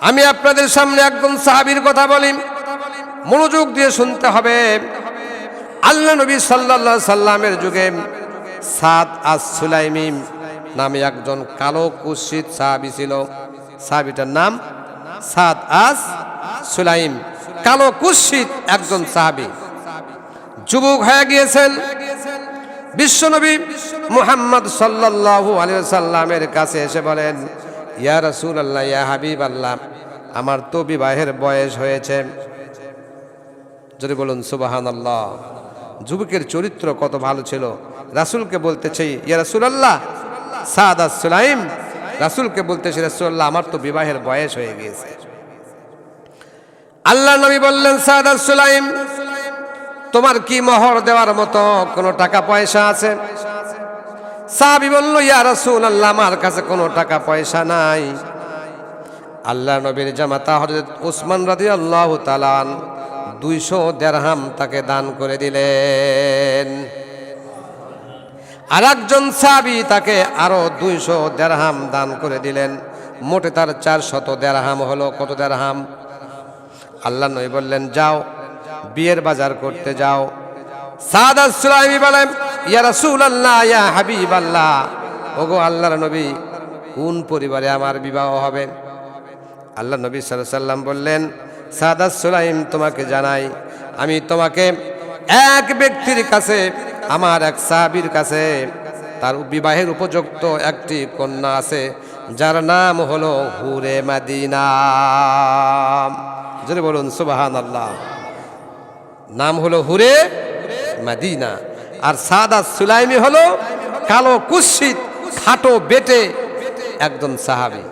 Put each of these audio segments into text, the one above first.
আমি আপনাদের সামনে একজন সাহাবীর কথা বলি। মনোযোগ দিয়ে শুনতে হবে। আল্লাহ নবী সাল্লাল্লাহু সাল্লামের যুগে সাদ আস সুলাইমি নামে একজন কালো কুৎসিত সাহাবী ছিল। সাহাবীটার নাম সাদ আস সুলাইম। কালো কুৎসিত একজন সাহাবী। যুবক হয়ে গিয়েছেন। বিশ্বনবী মুহাম্মদ সাল্লাল্লাহু আলাইহি সাল্লামের কাছে এসে বলেন ইয়া রসুল রাসূলুল্লাহ, ইয়া হাবিব আল্লাহ আমার তো বিবাহের বয়স হয়েছে। যদি বলুন সুবাহান আল্লাহ যুবকের চরিত্র কত ভালো ছিল? রাসূলকে বলতেছে ইয়া রাসূলুল্লাহ, সাদা সুলাইম। রাসূলকে বলতেছে রাসূলুল্লাহ, আমার তো বিবাহের বয়স হয়ে গিয়েছে। আল্লাহ নবী বললেন, সাদা সুলাইম, তোমার কি মহর দেওয়ার মতো কোনো টাকা পয়সা আছে? সাহাবি বলল, ইয়া আল্লাহ আমার কাছে কোনো টাকা পয়সা নাই। আল্লাহ নবীর জামাতা হযরত উসমান রাদিয়াল্লাহু তাআলা দুইশো দেড়হাম তাকে দান করে দিলেন। আর একজন সাহাবি তাকে আরও দুইশো দেড়হাম দান করে দিলেন। মোটে তার চার শত দেরহাম হলো, কত দেড়হাম? আল্লাহ নবী বললেন, যাও, বিয়ের বাজার করতে যাও। সাদা সুলাইমি বলেন ইয়া রাসূলুল্লাহ, ইয়া হাবিবাল্লাহ। ওগো আল্লাহর নবী, কোন পরিবারে আমার বিবাহ হবে? আল্লাহ নবী সাল্লাম বললেন সাদা সুলাইম তোমাকে জানাই, আমি তোমাকে এক ব্যক্তির কাছে, আমার এক সাহাবীর কাছে, তার বিবাহের উপযুক্ত একটি কন্যা আছে, যার নাম হলো হুরে মাদিনা। যদি বলুন সুবাহান আল্লাহ নাম হলো হুরে মাদিনা। আর সাদা সুলাইমি হলো কালো কুৎসিত, খাটো বেটে একজন সাহাবি।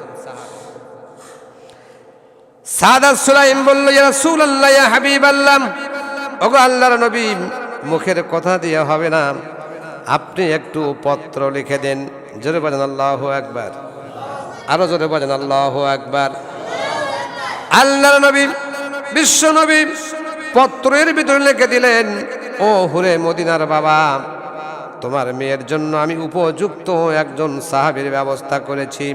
সাদা সুলাইম বলল, ইয়া রাসূলুল্লাহ, ইয়া হাবিবাল্লাহ। ওগো আল্লাহর নবী, মুখের কথা দিয়ে হবে না। আপনি একটু পত্র লিখে দেন। জোরে বলেন, আল্লাহু আকবার। আরও জোরে বলেন, আল্লাহু আকবার। আল্লাহর নবী, বিশ্ব নবী, পত্রের ভিতরে লিখে দিলেন ও হুরে মদিনার বাবা, তোমার মেয়ের জন্য আমি উপযুক্ত একজন সাহাবীর ব্যবস্থা করেছি।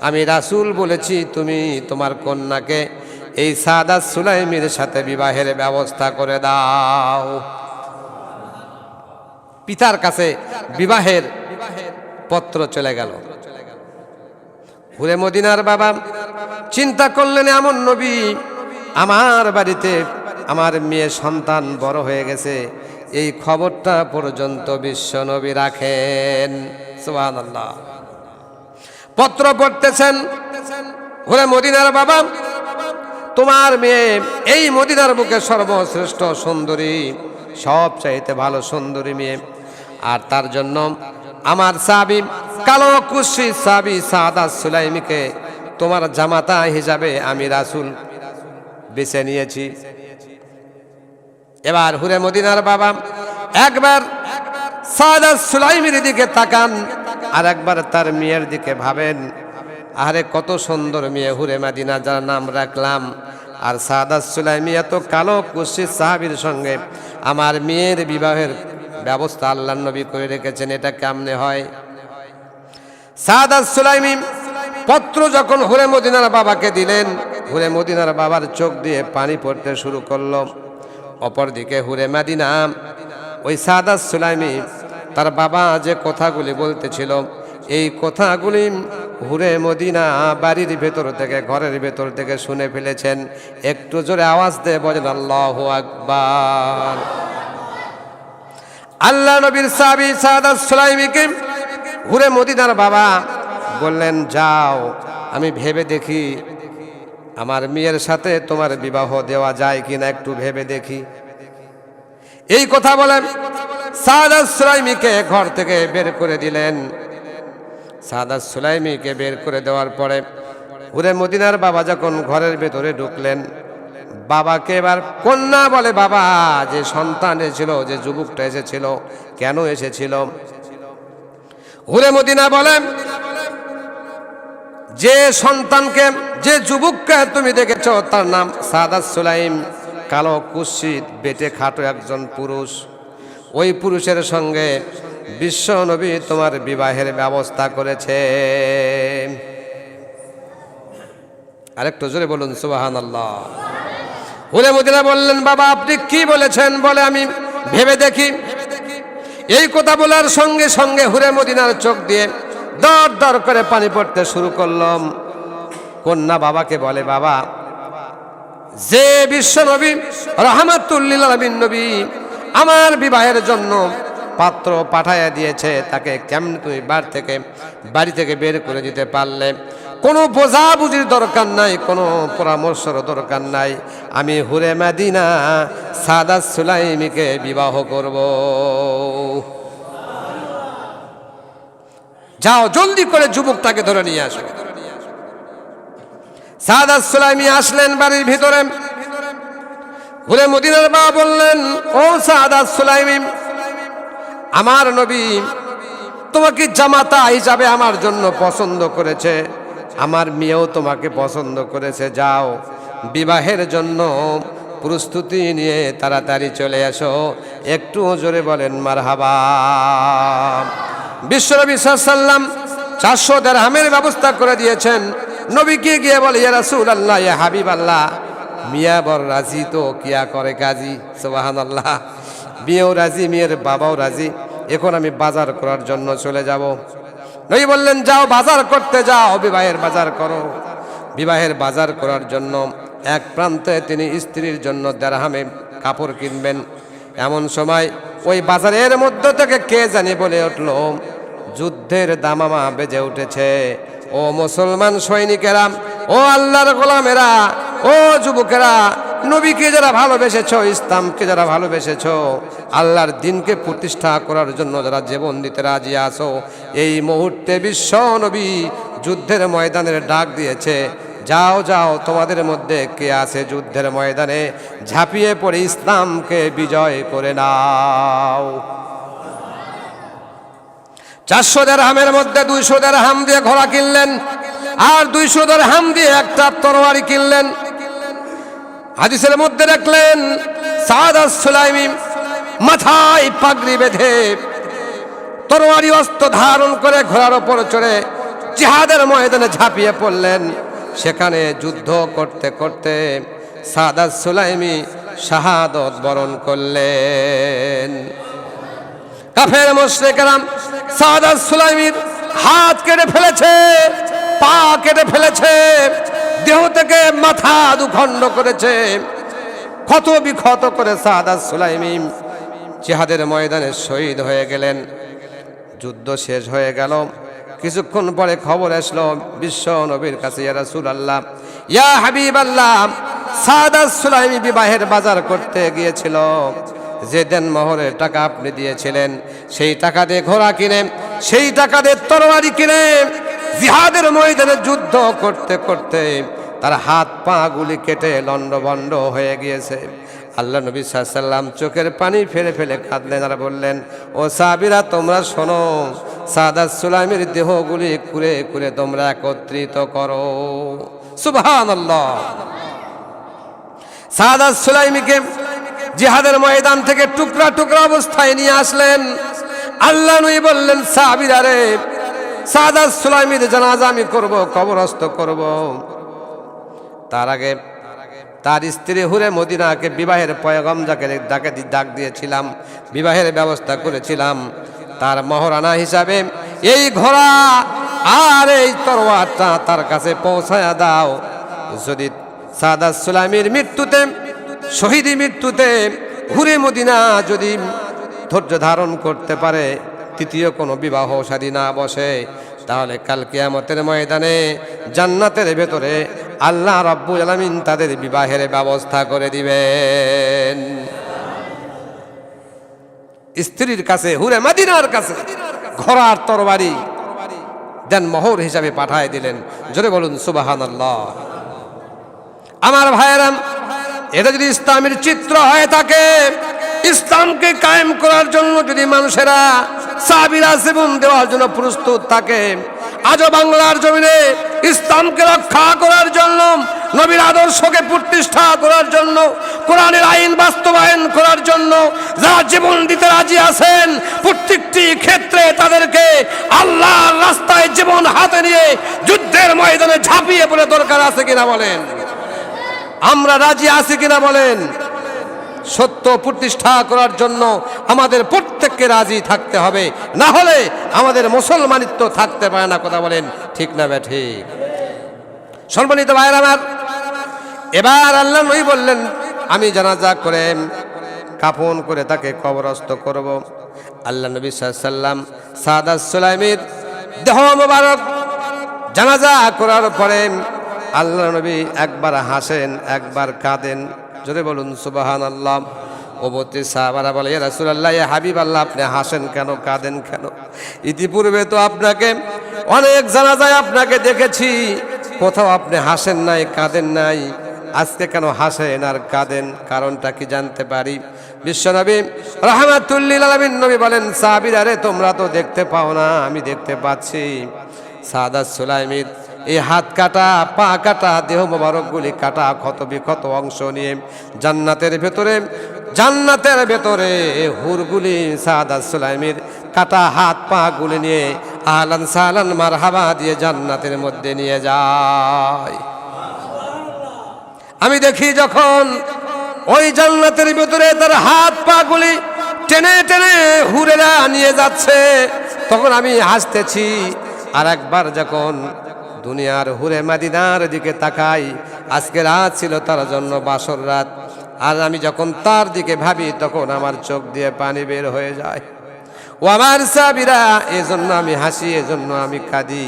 আমি রাসূল বলেছি, তুমি তোমার কন্যাকে এই সাদা সুলাইমের সাথে বিবাহের ব্যবস্থা করে দাও। পিতার কাছে বিবাহের পত্র চলে গেল। হুরে মদিনার বাবা, চিন্তা করলেন, এমন নবী আমার বাড়িতে আমার মেয়ে সন্তান বড় হয়ে গেছে। এই খবরটা পর্যন্ত বিশ্ব নবী রাখেন। সুহান আল্লাহ পত্র পড়তেছেন ঘুরে মদিনার বাবা, তোমার মেয়ে এই মদিনার বুকে সর্বশ্রেষ্ঠ সুন্দরী সব চাইতে ভালো সুন্দরী মেয়ে। আর তার জন্য আমার সাবি কালো কুশি সাবি সাদা সুলাইমিকে তোমার জামাতা হিসাবে আমি রাসুল বেছে নিয়েছি। এবার হুরে মদিনার বাবা, একবার সাদা সুলাইমির দিকে তাকান, আর একবার তার মেয়ের দিকে ভাবেন আরে কত সুন্দর মেয়ে হুরে মাদিনা, যার নাম রাখলাম। আর সাদা সুলাইমি এত কালো কুশি সাহাবির সঙ্গে আমার মেয়ের বিবাহের ব্যবস্থা আল্লাহ নবী করে রেখেছেন, এটা কেমনে হয়? সাদা সুলাইমি পত্র যখন হুরে মদিনার বাবাকে দিলেন, হুরে মদিনার বাবার চোখ দিয়ে পানি পড়তে শুরু করল। অপরদিকে হুরে মাদিনা, ওই সাদা সুলাইমি, তার বাবা যে কথাগুলি বলতেছিল, এই কথাগুলি হুরে মদিনা বাড়ির ভেতর থেকে, ঘরের ভেতর থেকে শুনে ফেলেছেন। একটু জোরে আওয়াজ দিয়ে বলেন, আল্লাহ আকবার। আল্লাহ নবীর সাবি সাদা সুলাইমিকে হুরে মদিনার বাবা বললেন, যাও, আমি ভেবে দেখি, আমার মেয়ের সাথে তোমার বিবাহ দেওয়া যায় কিনা, একটু ভেবে দেখি। এই কথা বলে সাদা সুলাইমিকে ঘর থেকে বের করে দিলেন। সাদা সুলাইমিকে বের করে দেওয়ার পরে হুরে মদিনার বাবা যখন ঘরের ভেতরে ঢুকলেন, বাবাকে এবার কন্যা বলে, বাবা, যে সন্তান এসেছিল, যে যুবকটা এসেছিল, কেন এসেছিল? হুরে মদিনা বলেন, যে সন্তানকে, যে যুবককে তুমি দেখেছ, তার নাম সাদাত সুলাইম। কালো কুৎসিত বেটে খাটো একজন পুরুষ। ওই পুরুষের সঙ্গে বিশ্ব নবী তোমার বিবাহের ব্যবস্থা করেছে। আরেকটু জোরে বলুন সুবাহান আল্লাহ হুরে মদিনা বললেন, বাবা, আপনি কি বলেছেন বলে আমি ভেবে দেখি। এই কথা বলার সঙ্গে সঙ্গে হুরে মদিনার চোখ দিয়ে দর দর করে পানি পড়তে শুরু করলাম। কন্যা বাবাকে বলে, বাবা যে বিশ্ব নবী রহমাতুল্লিল নবী আমার বিবাহের জন্য পাত্র পাঠাইয়া দিয়েছে, তাকে কেমন তুমি বাড়ি থেকে বাড়ি থেকে বের করে দিতে পারলে? কোনো বোঝাবুঝির দরকার নাই, কোনো পরামর্শর দরকার নাই। আমি হুরে মাদিনা সাদা সুলাইমিকে বিবাহ করব। যাও, জলদি করে যুবকটাকে ধরে নিয়ে আসো। সাদাত সুলাইমি আসলেন বাড়ির ভিতরে। ঘুরে মদিনার বাবা বললেন, ও সাদাত সুলাইমি, আমার নবী তোমাকে জামাতা হিসাবে আমার জন্য পছন্দ করেছে। আমার মেয়েও তোমাকে পছন্দ করেছে, যাও। বিবাহের জন্য প্রস্তুতি নিয়ে তাড়াতাড়ি চলে আসো একটু জোরে বলেন মার হাবা বিশ্বনবী সাল্লাম চারশো দেড়হামের ব্যবস্থা করে দিয়েছেন। নবীকে গিয়ে বলে, ইয়া রাসূল আল্লাহ ইয়া হাবিব আল্লাহ মিয়া বর রাজি তো, কিয়া করে কাজী? সোবাহান আল্লাহ মেয়েও রাজি, মেয়ের বাবাও রাজি। এখন আমি বাজার করার জন্য চলে যাব। নবী বললেন, যাও বাজার করতে যাও, বিবাহের বাজার করো। বিবাহের বাজার করার জন্য এক প্রান্তে তিনি স্ত্রীর জন্য দেড়হামে কাপড় কিনবেন। এমন সময় ওই বাজারের মধ্য থেকে কে জানি বলে উঠল যুদ্ধের দামামা বেজে উঠেছে। ও মুসলমান সৈনিকেরা, ও আল্লাহর গোলামেরা, ও যুবকেরা, নবীকে যারা ভালোবেসেছ, ইসলামকে যারা ভালোবেসেছ, আল্লাহর দিনকে প্রতিষ্ঠা করার জন্য যারা জীবন দিতে রাজি আসো এই মুহূর্তে বিশ্ব নবী যুদ্ধের ময়দানের ডাক দিয়েছে, যাও যাও, তোমাদের মধ্যে কে আছে যুদ্ধের ময়দানে? ঝাঁপিয়ে পড়ে ইসলামকে বিজয় করে নাও। চারশো হামের মধ্যে দুইশো হাম দিয়ে ঘোড়া কিনলেন, আর দুইশো হাম দিয়ে একটা তরবারি কিনলেন। হাদিসের মধ্যে রাখলেন সাদা সুলাইমি মাথায় পাগড়ি বেঁধে তরবারি অস্ত্র ধারণ করে ঘোড়ার ওপর চড়ে জিহাদের ময়দানে ঝাঁপিয়ে পড়লেন। সেখানে যুদ্ধ করতে করতে সাদা সুলাইমি শাহাদত বরণ করলেন। কাফের মোশরেকেরাম সাদাত সুলাইমির হাত কেটে ফেলেছে, পা কেটে ফেলেছে, দেহ থেকে মাথা দুখণ্ড করেছে। ক্ষত বিক্ষত করে সাদাত সুলাইমি জিহাদের ময়দানে শহীদ হয়ে গেলেন। যুদ্ধ শেষ হয়ে গেল। কিছুক্ষণ পরে খবর আসলো, বিশ্ব নবীর কাছে, ইয়া রাসূল আল্লাহ ইয়া হাবিব আল্লাহ সাদাত সুলাইমি বিবাহের বাজার করতে গিয়েছিল। যে দেন মহরের টাকা আপনি দিয়েছিলেন, সেই টাকা দিয়ে ঘোড়া কিনে, সেই টাকা দিয়ে তরবারি কিনে, জিহাদের ময়দানে যুদ্ধ করতে করতে তার হাত পা গুলি কেটে লন্ডভন্ড হয়ে গিয়েছে। আল্লাহ নবী সাল্লাম চোখের পানি ফেলে ফেলে কাঁদলেন আর বললেন, ও সাবিরা তোমরা শোনো সাদা সুলাইমের দেহগুলি কুরে কুরে তোমরা একত্রিত করো। আল্লাহ সাদা সুলাইমিকে জিহাদের ময়দান থেকে টুকরা টুকরা অবস্থায় নিয়ে আসলেন। আল্লাহ নই বললেন সাবিরা রে, সাদা সুলাইমির জানাজা আমি করব, কবরস্থ করব। তার আগে তার স্ত্রী হুরে মদিনাকে বিবাহের পয়গম যাকে ডাকে ডাক দিয়েছিলাম, বিবাহের ব্যবস্থা করেছিলাম। তার মহারানা হিসাবে এই ঘোড়া আর এই তরোয়ারটা তার কাছে পৌঁছায়া দাও। যদি সাদা সুলামির মৃত্যুতে শহীদি মৃত্যুতে হুরে মদিনা যদি ধৈর্য ধারণ করতে পারে, তৃতীয় কোনো বিবাহ শাদী না বসে, তাহলে কাল কিয়ামতের ময়দানে জান্নাতের ভেতরে আল্লাহ রব্বুল আলমিন তাদের বিবাহের ব্যবস্থা করে দিবেন। স্ত্রীর কাছে, হুরে মাদিনার কাছে ঘোড়ার তরবারি দেন মোহর হিসাবে পাঠায় দিলেন। জোরে বলুন সুবাহান আমার ভাইয়েরাম এটা যদি ইসলামের চিত্র হয়ে থাকে, ইসলামকে কায়েম করার জন্য যদি মানুষেরা সাবিরা জীবন দেওয়ার জন্য প্রস্তুত থাকে, আজও বাংলার জমিনে ইসলামকে রক্ষা করার জন্য, নবীর আদর্শকে প্রতিষ্ঠা করার জন্য, কোরআনের আইন বাস্তবায়ন করার জন্য যারা জীবন দিতে রাজি আছেন, প্রত্যেকটি ক্ষেত্রে তাদেরকে আল্লাহর রাস্তায় জীবন হাতে নিয়ে যুদ্ধের ময়দানে ঝাঁপিয়ে পড়ে দরকার আছে কিনা বলেন। আমরা রাজি আছি কিনা বলেন? সত্য প্রতিষ্ঠা করার জন্য আমাদের প্রত্যেককে রাজি থাকতে হবে। না হলে আমাদের মুসলমানিত্ব থাকতে পারে না, কথা বলেন। ঠিক না বে, ঠিক। সম্মানিত ভাইয়ের আমার, এবার আল্লাহ নই বললেন, আমি জানাজা করে কাফন করে তাকে কবরস্থ করব। আল্লাহ নবী সাল্লাম সাদা সুলাইমির দেহ মোবারক জানাজা করার পরে আল্লাহ নবী একবার হাসেন, একবার কাঁদেন। যদি বলুন সুবাহান আল্লাহ ওবতী সাহাবারা বলে রাসুল আল্লাহ হাবিব আল্লাহ আপনি হাসেন কেন, কাঁদেন কেন? ইতিপূর্বে তো আপনাকে অনেক জানা যায় আপনাকে দেখেছি। কোথাও আপনি হাসেন নাই, কাঁদেন নাই। আজকে কেন হাসেন আর কাঁদেন, কারণটা কি জানতে পারি? বিশ্বনবী রহমাতুল্লিল আলমিন নবী বলেন, সাহাবির আরে তোমরা তো দেখতে পাও না, আমি দেখতে পাচ্ছি। সাদা সুলাইমির এই হাত কাটা, পা কাটা, দেহ মোবারকগুলি কাটা, ক্ষত বিক্ষত অংশ নিয়ে জান্নাতের ভেতরে জান্নাতের ভেতরে হুরগুলি সাদা সুলাইমির কাটা হাত পা গুলি নিয়ে আহলান সালান মারহাবা দিয়ে জান্নাতের মধ্যে নিয়ে যায়। আমি দেখি যখন ওই জান্নাতের ভেতরে তার হাত পা গুলি টেনে টেনে হুরেরা নিয়ে যাচ্ছে, তখন আমি হাসতেছি। আর একবার যখন দুনিয়ার হুরে মাদিনার দিকে তাকাই। আজকে রাত ছিল তার জন্য বাসর রাত। আর আমি যখন তার দিকে ভাবি, তখন আমার চোখ দিয়ে পানি বের হয়ে যায়। ও আমার সাবিরা এজন্য আমি হাসি, এজন্য আমি কাঁদি।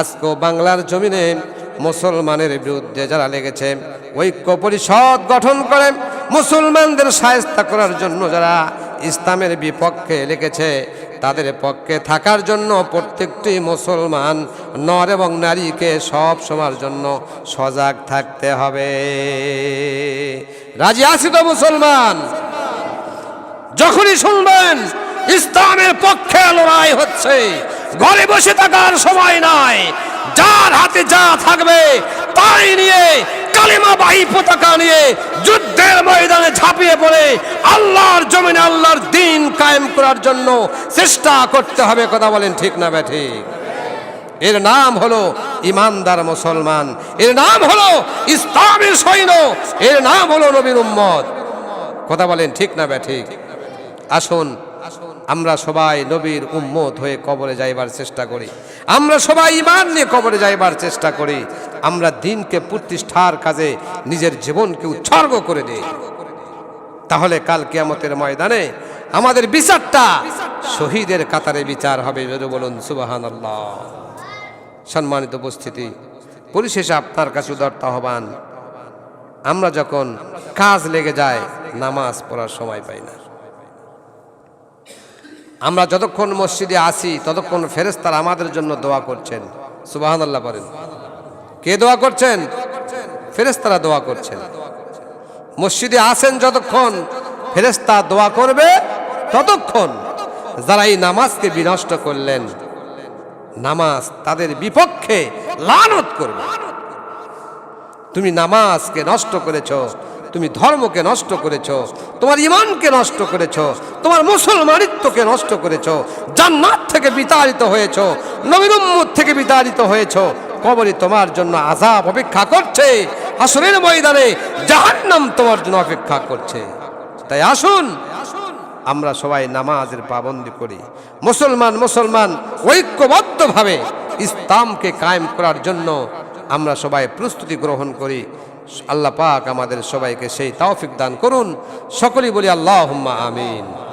আজকেও বাংলার জমিনে মুসলমানের বিরুদ্ধে যারা লেগেছে, ঐক্য পরিষদ গঠন করে মুসলমানদের সায়স্তা করার জন্য যারা ইসলামের বিপক্ষে লেগেছে তাদের পক্ষে থাকার জন্য প্রত্যেকটি মুসলমান নর এবং নারীকে সব সময়ের জন্য সজাগ থাকতে হবে। রাজি আছি তো মুসলমান? যখনই শুনবেন, ইসলামের পক্ষে লড়াই হচ্ছে, ঘরে বসে থাকার সময় নাই, যার হাতে যা থাকবে তাই নিয়ে, কালিমা বাহি পতাকা নিয়ে যুদ্ধের ময়দানে ঝাঁপিয়ে পড়ে, আল্লাহর জমিনে আল্লাহর করার জন্য চেষ্টা করতে হবে, কথা বলেন ঠিক না ব্যাঠিক এর নাম হলো ইমানদার মুসলমান, এর নাম হলো ইসলামের সৈন্য, এর নাম হলো নবীর উম্মদ কথা বলেন ঠিক না ব্যাঠিক আসুন, আমরা সবাই নবীর উম্মত হয়ে কবরে যাইবার চেষ্টা করি। আমরা সবাই ইমান নিয়ে কবরে যাইবার চেষ্টা করি। আমরা দিনকে প্রতিষ্ঠার কাজে নিজের জীবনকে উৎসর্গ করে দিই। তাহলে কাল কিয়ামতের ময়দানে আমাদের বিচারটা শহীদের কাতারে বিচার হবে যদি বলুন সুবাহান আল্লাহ সম্মানিত উপস্থিতি পরিশেষে আপনার কাছে উদার্ত আহ্বান। আমরা যখন কাজ লেগে যায় নামাজ পড়ার সময় পাই না। আমরা যতক্ষণ মসজিদে আসি ততক্ষণ ফেরেস্তার আমাদের জন্য দোয়া করছেন। সুবাহান আল্লাহ বলেন। কে দোয়া করছেন? ফেরেস্তারা দোয়া করছেন। মসজিদে আসেন যতক্ষণ ফেরেস্তা দোয়া করবে ততক্ষণ যারা এই নামাজকে বিনষ্ট করলেন, নামাজ তাদের বিপক্ষে লানত করবে। তুমি নামাজকে নষ্ট করেছ, তুমি ধর্মকে নষ্ট করেছ, তোমার ইমানকে নষ্ট করেছ, তোমার মুসলমানিত্বকে নষ্ট করেছ, জান্নাত থেকে বিতাড়িত হয়েছ নবীন থেকে বিতাড়িত হয়েছো, কবরে তোমার জন্য আজাব অপেক্ষা করছে আসরের ময়দানে জাহান্নাম তোমার জন্য অপেক্ষা করছে। তাই আসুন আমরা সবাই নামাজের পাবন্দি করি। মুসলমান মুসলমান, ঐক্যবদ্ধভাবে ইসলামকে কায়েম করার জন্য আমরা সবাই প্রস্তুতি গ্রহণ করি। আল্লাহ পাক আমাদের সবাইকে সেই তাওফিক দান করুন। সকলেই বলি আল্লাহ আমিন।